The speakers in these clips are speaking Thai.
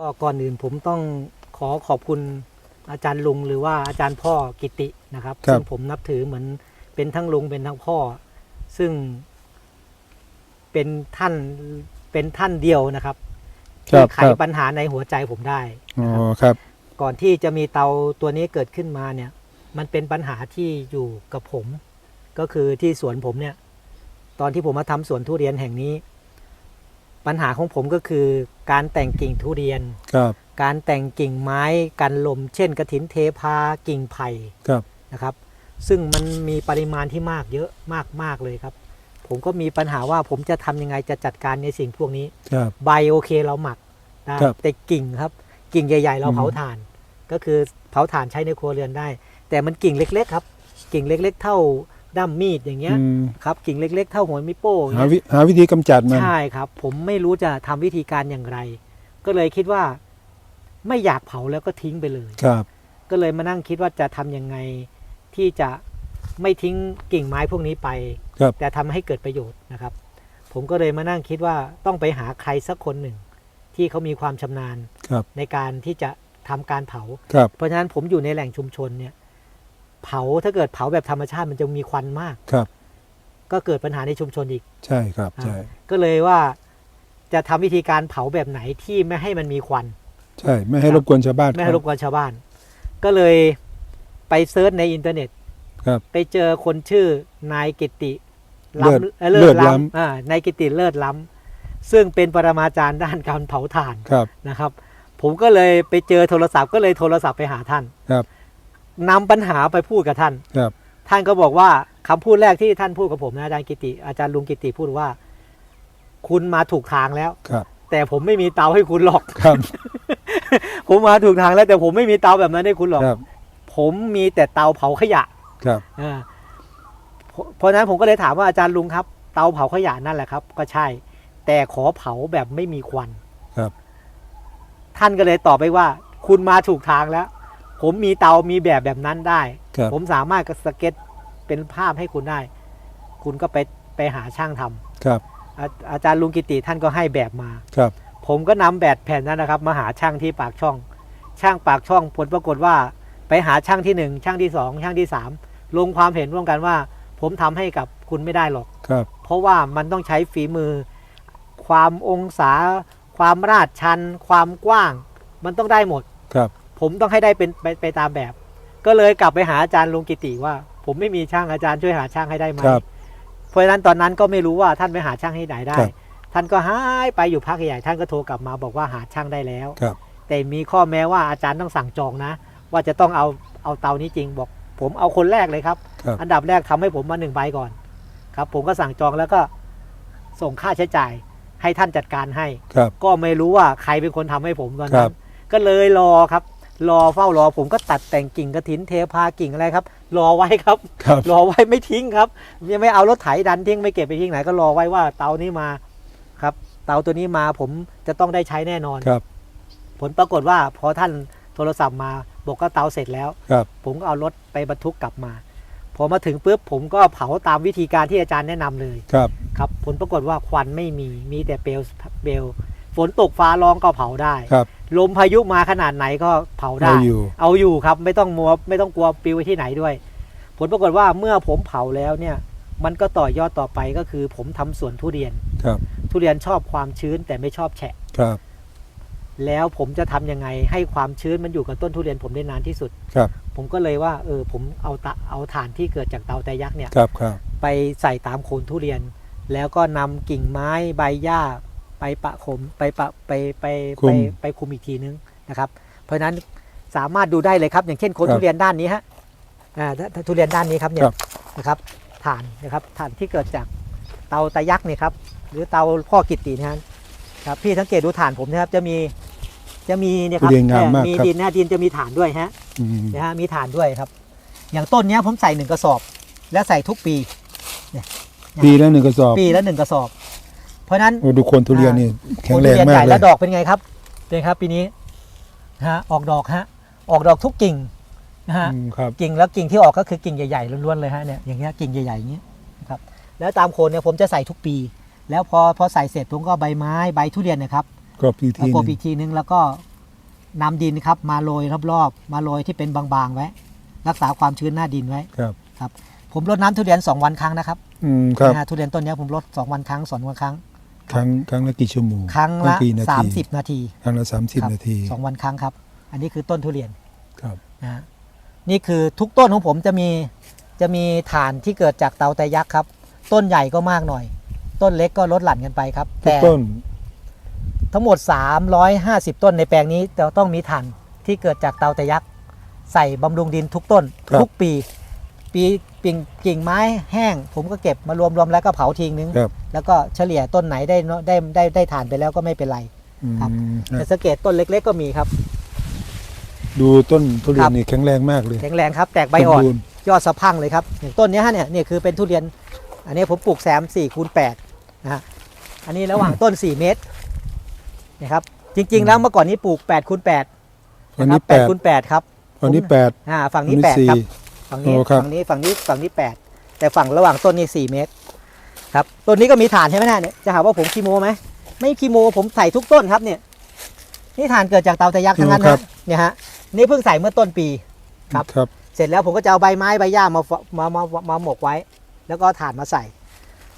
ก็ก่อนอื่นผมต้องขอขอบคุณอาจารย์ลุงหรือว่าอาจารย์พ่อกิตินะครับครับซึ่งผมนับถือเหมือนเป็นทั้งลุงเป็นทั้งพ่อ ซึ่งเป็นท่านเป็นท่านเดียวนะครับครัที่บไขครับปัญหาในหัวใจผมได้อ๋อนะครับครับ ก่อนที่จะมีเตาตัวนี้เกิดขึ้นมาเนี่ย มันเป็นปัญหาที่อยู่กับผม ก็คือที่สวนผมเนี่ย ตอนที่ผมมาทำสวนทุเรียนแห่งนี้ ปัญหาของผมก็คือการแต่งกิ่งทุเรียน ครับ การแต่งกิ่งไม้กันลม เช่นกระถินเทพากิ่งไผ่ครับ นะครับ ซึ่งมันมีปริมาณที่มากเยอะมากมากเลยครับ ผมก็มีปัญหาว่าผมจะทำยังไงจะจัดการในสิ่งพวกนี้ ครับ ใบโอเคเราหมักได้ครับแต่กิ่งครับ กิ่งใหญ่ ๆ เราอืม เผาถ่าน ก็คือเผาถ่านใช้ในครัวเรือนได้ แต่มันกิ่งเล็ก ๆ ครับ กิ่งเล็ก ๆ เท่า ด้ามมีดอย่างเงี้ยอืมครับกิ่งเล็ก ๆ เท่าหัวมิโป้อย่างหาเงี้ยวิหาวิธีกำจัดมัน ใช่ครับ ผมไม่รู้จะทำวิธีการอย่างไร ก็เลยคิดว่า ไม่อยากเผาแล้วก็ทิ้งไปเลย ครับ ก็เลยมานั่งคิดว่าจะทำยังไงที่จะไม่ทิ้งกิ่งไม้พวกนี้ไป ครับ แต่ทำให้เกิดประโยชน์นะครับ ผมก็เลยมานั่งคิดว่าต้องไปหาใครสักคนหนึ่ง ที่เขามีความชำนาญครับ ในการที่จะทำการเผา ครับ เพราะฉะนั้นผมอยู่ในแหล่งชุมชนเนี่ย เผาถ้าเกิดเผาแบบธรรมชาติมันจะมีควันมากครับ ก็เกิดปัญหาในชุมชนอีก ใช่ครับใช่ก็เลยว่าจะทำวิธีการเผาแบบไหนที่ไม่ให้มันมีควัน ใช่ไม่ให้รบกวนชาวบ้าน ไม่ให้รบกวนชาวบ้าน ก็เลยไปเซิร์ชในอินเทอร์เน็ตครับ ไปเจอคนชื่อนายกิติเลิศล้ำอ่อเลิศล้ำอ่านายกิติเลิศล้ำซึ่งเป็นปรมาจารย์ด้านการเผาถ่านครับนะครับ ผมก็เลยไปเจอโทรศัพท์ก็เลยโทรศัพท์ไปหาท่านครับ นำปัญหาไปพูดกับท่าน ครับ ท่านก็บอกว่าคำพูดแรกที่ท่านพูดกับผมนะอาจารย์กิติ อาจารย์ลุงกิติพูดว่า คุณมาถูกทางแล้ว ครับ แต่ผมไม่มีเตาให้คุณหรอก ครับ ผมมาถูกทางแล้วแต่ผมไม่มีเตาแบบนั้นให้คุณหรอก ครับ ผมมีแต่เตาเผาขยะครับ อ่าเพราะเพราะฉะนั้นผมก็เลยถามว่าอาจารย์ลุงครับ เตาเผาขยะนั่นแหละครับ ก็ใช่ แต่ขอเผาแบบไม่มีควันครับ ท่านก็เลยตอบไปว่า คุณมาถูกทางแล้ว ผมมีเตามีแบบแบบนั้นได้ ครับผมสามารถสเก็ตเป็นภาพให้คุณได้ คุณก็ไปไปหาช่างทำครับอาอาจารย์ลุงกิติท่านก็ให้แบบมา ครับผมก็นำแบบแผ่นนั้นนะครับ มาหาช่างที่ปากช่อง ช่างปากช่องผลปรากฏว่าไปหาช่างที่หนึ่งช่างที่สองช่างที่สามลงความเห็นร่วมกันว่า ผมทำให้กับคุณไม่ได้หรอก ครับเพราะว่ามันต้องใช้ฝีมือ ความองศา ความราดชัน ความกว้าง มันต้องได้หมด ครับ ผมต้องให้ได้เป็นไปไปตามแบบ ก็เลยกลับไปหาอาจารย์ลุงกิติว่า ผมไม่มีช่างอาจารย์ช่วยหาช่างให้ได้ไหมครับ เพราะฉะนั้นตอนนั้นก็ไม่รู้ว่าท่านไปหาช่างให้ไหนได้ ครับ ท่านก็หายไปอยู่พักใหญ่ท่านก็โทรกลับมาบอกว่าหาช่างได้แล้ว ครับ แต่มีข้อแม้ว่าอาจารย์ต้องสั่งจองนะ ว่าจะต้องเอาเอาเตานี้จริงบอก ผมเอาคนแรกเลยครับ ครับ อันดับแรกทำให้ผมมาหนึ่งใบก่อน ครับ ผมก็สั่งจองแล้วก็ส่งค่าใช้จ่ายให้ท่านจัดการให้ ครับ ก็ไม่รู้ว่าใครเป็นคนทำให้ผมตอนครันั้นบ ก็เลยรอครับ รอเฝ้ารอผมก็ตัดแต่งกิ่งกระถินเทพากิ่งอะไรครับ รอไว้ครับครับรอไว้ไม่ทิ้งครับยังไม่เอารถไถดันทิ้งไม่เก็บไปทิ้งไหนก็รอไว้ว่าเตานี้มาครับ เตาตัวนี้มาผมจะต้องได้ใช้แน่นอนครับ ผลปรากฏว่าพอท่านโทรศัพท์มาบอกก็เตาเสร็จแล้วครับ ผมก็เอารถไปบรรทุกกลับมาพอมาถึงปุ๊บผมก็เผาตามวิธีการที่อาจารย์แนะนำเลยครับ ครับผลปรากฏว่าควันไม่มีมีแต่เปลวเปลว ฝนตกฟ้าร้องก็เผาได้ ครับลมพายุมาขนาดไหนก็เผาได้ เอาอยู่ เอาอยู่ครับไม่ต้องมัวไม่ต้องกลัวปลิวไปที่ไหนด้วย ผลปรากฏว่าเมื่อผมเผาแล้วเนี่ยมันก็ต่อยอดต่อไปก็คือ ผมทำสวนทุเรียน ครับ ทุเรียนชอบความชื้นแต่ไม่ชอบแฉะ ครับ แล้วผมจะทำยังไงให้ความชื้นมันอยู่กับต้นทุเรียนผมได้นานที่สุด ครับ ผมก็เลยว่าเออผมเอาตะเอาถ่านที่เกิดจากเตาแต่ยักษ์เนี่ย ครับ ครับ ไปใส่ตามโคนทุเรียน แล้วก็นำกิ่งไม้ใบหญ้า ไปปะคมไปปะไปไปคลุไปม ไปคุมอีกทีนึงนะครับ เพราะฉะนั้นสามารถดูได้เลยครับ อย่างเช่นโคนครับทุเรียนด้านนี้ฮะอ่าถ้าถ้าทุเรียนด้านนี้ครับเนี่คยรับ นะครับถ่านนะครับถ่านที่เกิดจากเตาตะยักษ์เนี่ยครับหรือเตาพ่อกิตตินะฮะครับพี่สังเกตดูถ่านผมนะครับจะมีจะมีเนี่ยครับทุเรียนงามมากมีครับ ดินนะดินจะมีฐานด้วยฮะ อืม นะฮะมีฐานด้วยครับ อย่างต้นเนี้ยผมใส่หนึ่งกระสอบ และใส่ทุกปีปีละหนึ่งกระสอบ ปีละหนึ่งกระสอบ เพราะฉะนั้นโอ้ดูโคนทุเรียนนี่แข็งแรงทุเยนมาใหกญ่เลแล้ยวดอกเป็นไงครับเป็นครับ ปีนี้ฮะออกดอกฮะ ออกดอกทุกกิ่งนะฮะอืมครับกิ่งแล้วกิ่งที่ออกก็คือกิ่งใหญ่ๆล้วนๆเลยฮะเนี่ยอย่างเงี้ยกิ่งใหญ่ๆอย่างเงี้ยนะครับแล้วตามโคนเนี่ยผมจะใส่ทุกปี แล้วพอพอใส่เสร็จผมก็ใบไม้ใบทุเรียนเนะครับกรอบอีกทีแล้วหกบนึอีงกทีนึงแล้วก็นำดินครับมาโรยรอบๆมาโรยที่เป็นบางๆไว้ รักษาความชื้นหน้าดินไว้ครับครับ ผมรดน้ำทุเรียน2วันครั้งนะครับอืมครับนะฮะทุเรียนต้นเนี้ยผมรด2วันครั้งสองวันครั้ง ครั้งครั้งละกี่ชั่วโมงครั้งละกี่นาที30 นาที ครั้งละสามสิบครับนาทีสองวันครั้งครับ อันนี้คือต้นทุเรียนครับนะฮะนี่คือทุกต้นของผมจะมีจะมีฐานที่เกิดจากเตาไตรยักษ์ครับ ต้นใหญ่ก็มากหน่อย ต้นเล็กก็ลดหลั่นกันไปครับทุกแต่ต้น ทั้งหมด 350 ต้นในแปลงนี้จะต้องมีฐานที่เกิดจากเตาไตรยักษ์ใส่บำรุงดินทุกต้นครับทุกปี ปี ปิ่งกิ่งไม้แห้ง ผมก็เก็บมารวมรวมๆแล้วก็เผาทิ้งนึง ครับแล้วก็เฉลี่ยต้นไหนได้น้อยได้ได้ได้ฐานไปแล้วก็ไม่เป็นไรอืมครับฮะแต่สังเกตต้นเล็ก ๆ ก็มีครับ ดูต้นทุเรียครันบนี่แข็งแรงมากเลยแข็งแรงครับ แตกใบอ่อน สมบูรณ์ยอดสะพรังเลยครับอย่างต้นเนี้ยฮะเนี่ยนี่คือเป็นทุเรียน อันนี้ผมปลูกแซม4คูณ8นะฮะอันนี้ระหว่างต้น 4 เมตรนะครับจริง ๆ แล้วเมื่อก่อนนี้ปลูก8คูณ8อันนะคนี้รับแปด8คูณ8ครับอันนี้แปดอ่าฝั่งอันนี้นี้8สี่ครับ ฝั่งนี้โอ้ครับ ฝั่งนี้ฝั่งนี้ฝั่งนี้8แต่ฝั่งระหว่างต้นนี่4เมตร ครับต้นนี้ก็มีฐานใช่ไหมเนี่ยจะหาว่าผมคีโมไหมไม่คีโมผมใส่ทุกต้นครับเนี่ยนี่ฐานเกิดจากเตาตะยักษ์ทั้งนั้นครันะบเนี่ยฮะนี่เพิ่งใส่เมื่อต้นปี ครับ ครับ เสร็จแล้วผมก็จะเอาใบไม้ใบหญ้ามาฝมามามามาหมกไว้ แล้วก็เอาถ่านมาใส่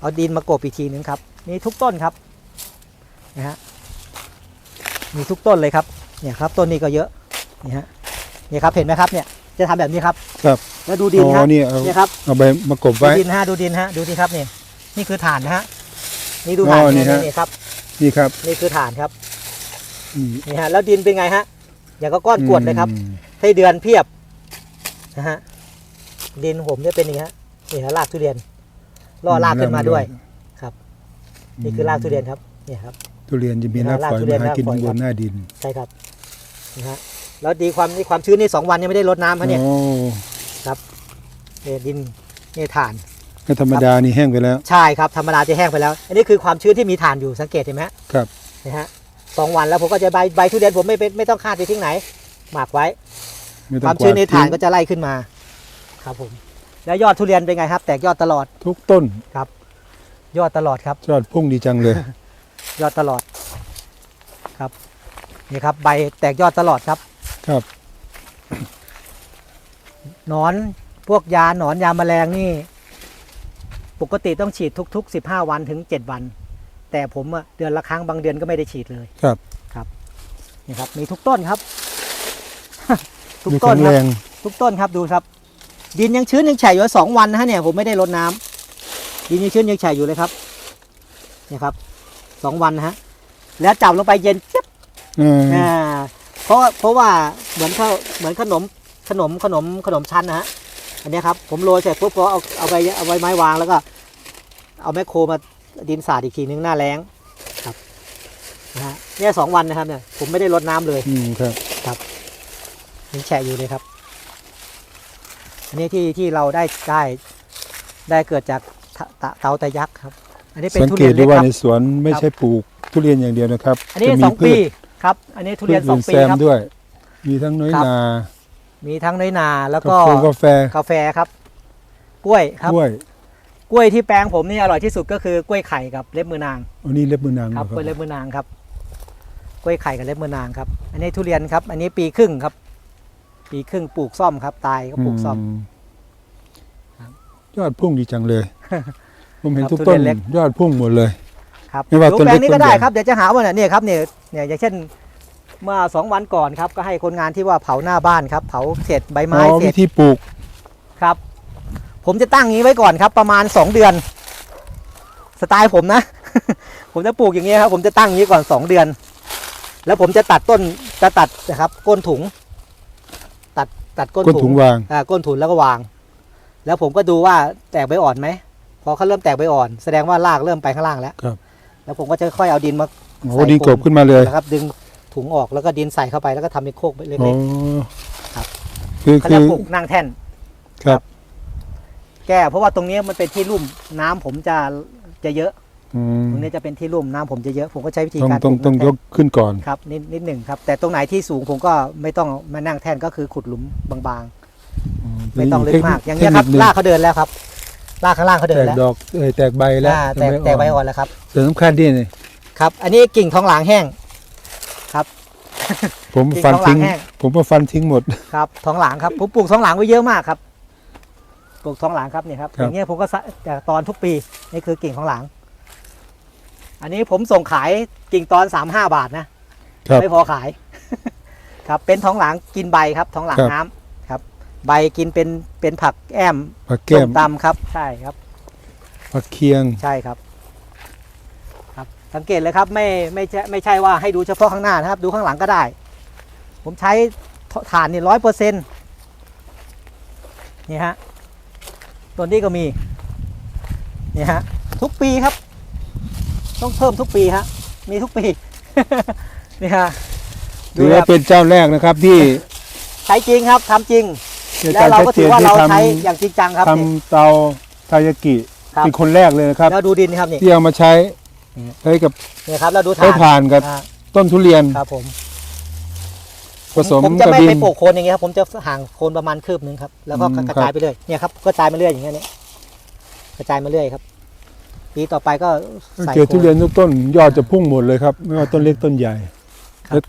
เอาดินมากบอีกทีนึงครับมีทุกต้นครับนะฮะมีทุกต้นเลยครับ เนี่ยครับต้นนี้ก็เยอะนี่ฮะนี่ครับเห็นไหมครับเนี่ย จะทำแบบนี้ครับ ครับแล้วดูดินอ๋คอรับนี่เอาเนี่ยครับเอาใบมากบดูไว้ ดินฮะดูดินฮะดูดิครับนี่นี่คือฐานนะฮะนี่ดูอ๋อฐานนี่นี่ฮะ นี่ครับ นี่ครับนี่คือฐานครับนี่นี่ฮะแล้วดินเป็นไงฮะอย่างก็ก้อนกรวดเลยครับอืมให้เดือนเพียบนะฮะดินผมจะเป็นอย่างนี้ฮะนี่ฮะรากทุเรียนล่อรากขึ้นมาด้วย ครับ นี่คือรากทุเรียนครับเนี่ยครับ ทุเรียนจะมีนี่รากรากฝอยทุเรียนมาหากินรากฝอยบครับนหน้าดิน ใช่ครับนะฮะ แล้วดีความนี่ความชื้นนี่สองวันยังไม่ได้รดน้ำครับเนี่ยโอ้เนี่ยดินนี่ฐาน ก็ธรรมดานี่แห้งไปแล้ว ใช่ครับธรรมดาจะแห้งไปแล้ว อันนี้คือความชื้นที่มีฐานอยู่สังเกตเห็นไหมฮะครับ นะฮะสองวันแล้วผมก็จะใบใบทุเรียนผมไม่เป็นไม่ต้องคาดไปทิ้งไหน หมักไว้ ไม่ต้คองวามชื้นในกวดฐานทิ้งก็จะไล่ขึ้นมา ครับผม แล้วยอดทุเรียนเป็นไงครับ แตกยอดตลอดทุกต้นยอดตลอดครับ ยอดพุ่งดีจังเลย ยอดตลอดครับนี่ครับ ใบแตกยอดตลอดครับ ครับ หนอนพวกยาหนอนยาแมลงนี่ ปกติต้องฉีดทุกๆ15วันถึง7วัน แต่ผมอะเดือนละครั้งบางเดือนก็ไม่ได้ฉีดเลยครับนี่ครับ มีทุกต้นครับ ทุกดูต้แข็นงคแรรับงทุกต้นครับดูครับ ดินยังชื้นยังแฉะอยู่สองวันนะฮะเนี่ยผมไม่ได้รดน้ำดินยังชื้นยังแฉะอยู่เลยครับเนี่ยครับสองวันนะฮะแล้วจับลงไปเย็นเจี๊ยบ เอออ่า เพราะเพราะว่าเหมือนข้าวเหมือนขนมขนมขนมขนมชั้นนะฮะอันเนี้ยครับผมโรยเสร็จปุ๊บก็เอาเอาไปเอาไว้ไม้วางแล้วก็ เอาแมคโครมาดินสาดอีกทีนึงหน้าแรงครับนะฮะเนี่ยสองวันนะครับเนี่ยผมไม่ได้รดน้ำเลยอืมครับยังแฉะอยู่เลยครับ อันนี้ที่ที่เราได้ได้ได้เกิดจากเตเตาเตาตะยักษ์ครับ อันนี้เป็นสังทุเกเรียตนได้เล็กว่าครับ ในสวนไม่ครับใช่ปลูกทุเรียนอย่างเดียวนะครับอันนี้จะมีสองพืปี ช ครับ อันนี้ทุพืเรียชนสออื่งนปีแซมครับด้วย มีทั้งน้อยครับนา มีทั้งน้อยนาแล้วกาก็แฟกาแฟกาแฟครับ กล้วยครับกล้วย กล้วยที่แปลงผมนี่อร่อยที่สุดก็คือกล้วยไข่กับเล็บมือนางอันนี้เล็บมือนางครับเหกรล้วยอเล็บมือนางครับ กล้วยไข่กับเล็บมือนางครับ อันนี้ทุเรียนครับ อันนี้ปีครึ่งครับ ปีครึ่งปลูกซ่อมครับ ตายก็ปลูกซ่อมมครับยอดพุ่งดีจังเลย ผมเห็นครับทุกทุต้เรีนยนเล็กยอดพุ่งหมดเลย ครับไม่ว่าดูต้นแปลเล็งกนี้ต้ก็นได้ใหญ่ ครับเดี๋ยวจะหาว่าเนี่ยเนี่ยครับเนี่ยเนี่ยอย่างเช่น เมื่อสองวันก่อนครับก็ให้คนงานที่ว่าเผาหน้าบ้านครับ เผาเศษใบอ๋ไม้อเศวิษธีปลูก ครับ ผมจะตั้งงี้ไว้ก่อนครับ ประมาณสองเดือน สไตล์ผมนะ ผมจะปลูกอย่างนี้ยครับผมจะตั้งอย่างนี้ก่อนสองเดือน แล้วผมจะตัดต้นจะตัดนะครับ ก้นถุง ตัดตัดก้นก้นถุถุง งวาง อ่าก้นถุนแล้วก็วาง แล้วผมก็ดูว่าแตกใบอ่อนไหมพอเขาเริ่มแตกใบอ่อน แสดงว่ารากเริ่มไปข้างล่างแล้วครับ แล้วผมก็จะค่อยเอาดินมาโอ้ใส่ดินกบผมขึ้นมาเลยนะครับ ดึงถุงออกแล้วก็ดินใส่เข้าไปแล้วก็ทำเป็นโคกเล็โอ้กครับ คือๆเขาคืเรียอกปลูกนั่งแท่น ครับแก้เพราะว่าตรงนี้มันเป็นที่ลุ่มน้ำผมจะจะเยอะ อืมตรงนี้จะเป็นที่ลุ่มน้ำผมจะเยอะผมก็ใช้วิธีต้องการต้องปลูต้องนั่ยแท่กขึ้นก่อนนครับนิดนิดหนึ่งครับ แต่ตรงไหนที่สูงผมก็ไม่ต้องมานั่งแท่นก็คือขุดหลุมบางๆ ไม่ต้องลึกมาก อย่างเงี้ยครับทคนิหนึ่ลากเขาเดินแล้วครับ ลากข้างล่างเขาเดิแตนกแล้วดอกเอ้ยแตกใบแล้วอ่าแตกแตกใบอ่อนแล้วครับ แต่สำคัญที่นี่ครับ อันนี้กิ่งทองหลางแห้ง ผมกิ่งฟันทองหลัทิ้งงแห้ง ผมว่าฟันทิ้งหมด ครับท้องหลังครับผมปลูกท้องหลังไว้เยอะมากครับปลูกท้องหลังครับเนี่ยครับครับอย่างเงี้ยผมก็สะจากตอนทุกปีนี่คือกิ่งท้องหลัง อันนี้ผมส่งขายกิ่งตอนสามห้าบาทนะครับ ไม่พอขาย ครับเป็นท้องหลังกินใบครับท้องหลังครับ น้ำครับ ใบกินเป็นเป็นผักแอมผักส้แก้มมตำครับ ใช่ครับ ผักเคียง ใช่ครับ ครับ สังเกตเลยครับ ไม่ไม่ใช่ไม่ใช่ว่าให้ดูเฉพาะข้างหน้านะครับ ดูข้างหลังก็ได้ ผมใช้ถ่านนี่ร้อยเปอร์เซ็นต์นี่ฮะตัวนี้ก็มีนี่ฮะทุกปีครับ ต้องเพิ่มทุกปีฮะมีทุกปี นี่ฮะดูถือแลว่าเป็นเจ้าแรกนะครับที่ ใช้จริงครับทำจริงใน แล้กาวรเราชัดก็เจถือนว่าที่เราทใช้อย่างจริงจังครับำนี่ทำเตาทายากิครับเป็นคนแรกเลยนะครับแล้วดูดินครับนี่ที่เอามาใช้อืมใช้กับนี่ครับแล้วดูใช้ถ่านถ่านกับอ่าต้นทุเรียนครับผมผสมผมจะกับไม่ดิไปนปลูกโคนอย่างเงี้ยครับผมจะห่างโคนประมาณคืบนึงครับแล้วก็อืมกระจายไปเรื่อยเนี่ยครับก็กระจายมาเรื่อยอย่างเงี้ยเนี่ยกระจายมาเรื่อยครับปีต่อไปก็ใส่เจอทุโคนเรียนทุกต้น ยอดจะพุ่งหมดเลยครับ ไม่ว่าต้นเล็กต้นใหญ่ครับและ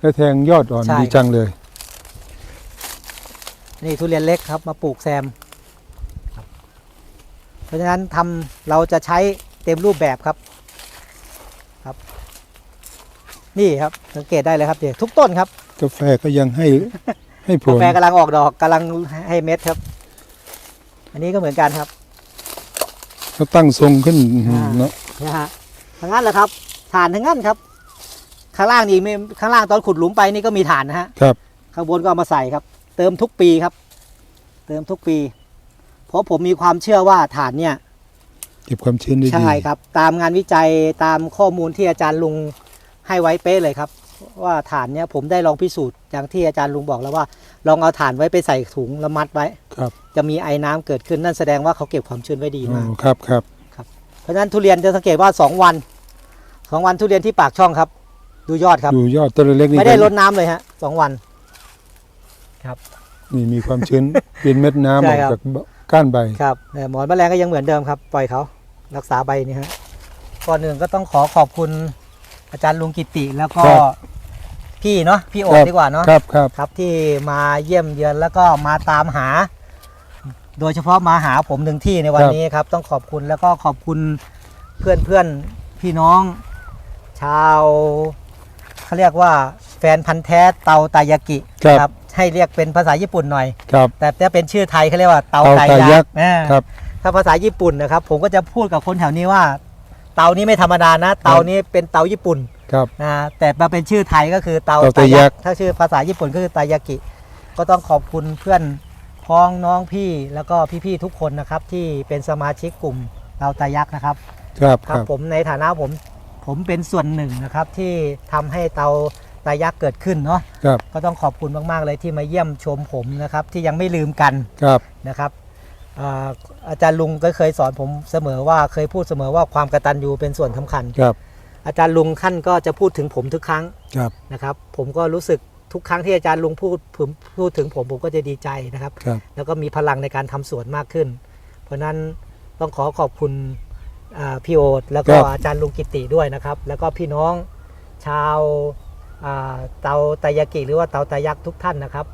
และแทงยอดอ่อนใช่ดีจังเลย นี่ทุเรียนเล็กครับมาปลูกแซมครับเพราะฉะนั้นทำเราจะใช้เต็มรูปแบบครับครับ นี่ครับสังเกตได้เลยครับเดี๋ยวทุกต้นครับกาแฟก็ยังให้ให้ผกาลแฟกำลังออกดอกกำลังให้เม็ดครับ อันนี้ก็เหมือนกันครับเขาตั้งทรงขึ้นอ่าเนาะนะฮะทั้งนั้นแหละครับฐานทั้งนั้นครับ ข้างล่างนี่ไม่ข้างล่างตอนขุดหลุมไปนี่ก็มีฐานนะฮะครับข้างบนก็เอามาใส่ครับ เติมทุกปีครับ เติมทุกปี เพราะผมมีความเชื่อว่าฐานเนี่ยเก็บความชื้นได้ดีใช่ครับ ตามงานวิจัยตามข้อมูลที่อาจารย์ลุงให้ไว้เป๊ะเลยครับ ว่าฐานเนี่ยผมได้ลองพิสูจน์อย่างที่อาจารย์ลุงบอกแล้วว่า ลองเอาฐานไว้ไปใส่ถุงแล้วมัดไว้ ครับจะมีไอ้น้ำเกิดขึ้นนั่นแสดงว่าเขาเก็บความชื้นไว้ดีอ๋มากอครับครับเพราะฉะนั้นทุเรียนจะสังเกตว่า2วันสองวันทุเรียนที่ปากช่องครับ ดูยอดครับดูยอดต้นเล็กๆนี่ไม่ได้ก็ลดน้ำเลยฮะสองวัน นี่มีความชื้น เป็นเม็ดน้ำใช่ออกครับ จากก้านใบ ครับแต่หมอนแมลงก็ยังเหมือนเดิมครับ ปล่อยเขารักษาใบนี่ฮะก่อนหนึ่งก็ต้องขอขอบคุณอาจารย์ลุงกิติแล้วก็ครับ พี่เนาะพี่โอครับดีกว่าเนาะ ครับครับ ครับที่มาเยี่ยมเยือนแล้วก็มาตามหา โดยเฉพาะมาหาผมหนึ่งที่ในวันนี้ครับ ต้องขอบคุณแล้วก็ขอบคุณเพื่อนเพื่อนๆพี่น้อง ชาวเขาเรียกว่าแฟนพันธ์แท้เตาตายากิครับ ให้เรียกเป็นภาษาญี่ปุ่นหน่อย ครับ แต่ถ้าเป็นชื่อไทยเขาเรียกว่าเตาเตาไตาไตายัยักกษ์ษ์อ่าครับ ถ้าภาษาญี่ปุ่นนะครับ ผมก็จะพูดกับคนแถวนี้ว่า เตานี้ไม่ธรรมดานะ เตานี้เป็นเตาญี่ปุ่นครับนะแต่มาเป็นชื่อไทยก็คือเตาเตาไตาไตายัยักกษ์ษ์ถ้าชื่อภาษาญี่ปุ่นก็คือไตายากิ ก็ต้องขอบคุณเพื่อนพ้องน้องพี่แล้วก็พี่ๆทุกคนนะครับ ที่เป็นสมาชิกกลุ่มเตาไตายักษ์นะครับ ครับคครัรับบผมในฐานะผมผมเป็นส่วนหนึ่งนะครับที่ทำให้เตาไตายักษ์เกิดขึ้นเนาะครับก็ต้องขอบคุณมาก ๆ เลยที่มาเยี่ยมชมผมนะครับ ที่ยังไม่ลืมกันครับนะครับอ่าอาจารย์ลุงก็เคยสอนผมเสมอว่าเคยพูดเสมอว่าความกตัญญูเป็นส่วนสำคัญ ครับอาจารย์ลุงท่านก็จะพูดถึงผมทุกครั้งครับนะครับ ผมก็รู้สึกทุกครั้งที่อาจารย์ลุงพูดผมพูดถึงผมผมก็จะดีใจนะครับ ครับ แล้วก็มีพลังในการทำสวนมากขึ้น เพราะฉะนั้นต้องขอขอบคุณอ่าพี่โอตแล้วก็ครับ อาจารย์ลุงกิติด้วยนะครับ แล้วก็พี่น้องชาวอ่า เตาตายากิหรือว่าเตาตายักษ์ทุกท่านนะครับ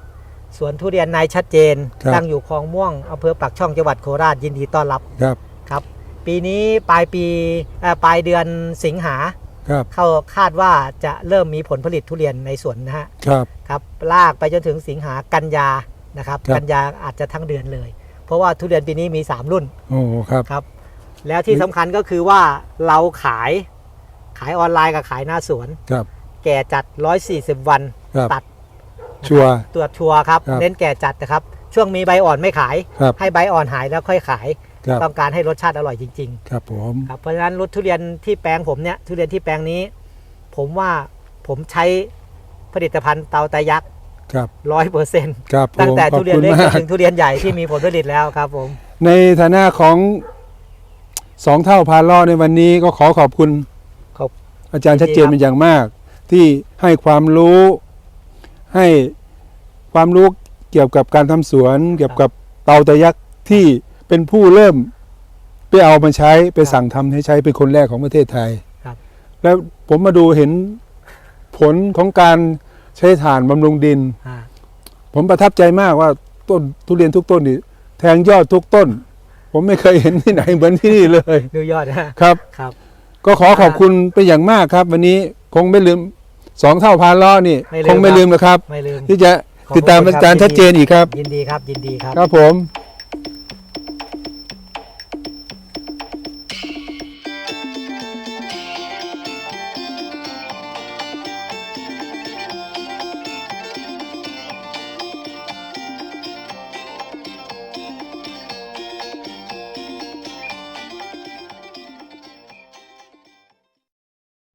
สวนทุเรียนนายชัดเจน ครับ ตั้งอยู่คลองม่วงอำเภอปากช่องจังหวัดโคราชยินดีต้อนรับครับครับ ปีนี้ปลายปีเอ่อปลายเดือนสิงหาครับเข้าคาดว่าจะเริ่มมีผลผลิตทุเรียนในสวนนะฮะครับ ครับลากไปจนถึงสิงหากันยานะครับครับ กันยาอาจจะทั้งเดือนเลย เพราะว่าทุเรียนปีนี้มี 3 รุ่นโอ้ครับ ครับ แล้วที่สำคัญก็คือว่าเราขายขายออนไลน์กับขายหน้าสวน ครับ แก่จัด 140 วันครับตัดชัวร์ตรวจชัวร์ครับครับเน้นแก่จัดนะครับ ช่วงมีใบอ่อนไม่ขาย ครับให้ใบอ่อนหายแล้วค่อยขาย ครับ ต้องการให้รสชาติอร่อยจริง ครับผม ๆ ครับเพราะฉะนั้นรสทุเรียนที่แปลงผมเนี่ยทุเรียนที่แปลงนี้ ผมว่าผมใช้ผลิตภัณฑ์เตาตายักษ์ครับร้อยเปอร์เซ็นต์ครับผมตั้งแต่ขอบทุเรียนคุณเล็กจมานก ถึงทุเรียนใหญ่ที่มีผลผลิตแล้วครับผม ในฐานะของสองเท่าพาล่อในวันนี้ก็ขอขอบคุณ ขอบอาจารย์ชัดเจนยินดีครับเป็นอย่างมาก ที่ให้ความรู้ให้ความรู้เกี่ยวกับการทำสวน เกี่ยวกับเตาตะยักษ์ที่เป็นผู้เริ่มไปเอามาใช้ไปสั่งทำให้ใช้เป็นคนแรกของประเทศไทยครับ แล้วผมมาดูเห็นผลของการใช้ถ่านบำรุงดินอ่าผมประทับใจมากว่าต้นทุเรียนทุกต้นนี่แทงยอดทุกต้น ผมไม่เคยเห็นที่ไหนเหมือนที่นี่เลยดูยอดนะครับครับ ก็ขอขอบคุณเป็นอย่างมากครับ วันนี้คงไม่ลืม สองเท่าพานล้อนี่ ไม่ลืมคงไม่ครับ ลืมนะครับ ไม่ลืมที่จะขอบคุณติดตามครับอาจารย์ชัดเจนอีกครับ ยินดีครับยินดีครับ ครับผม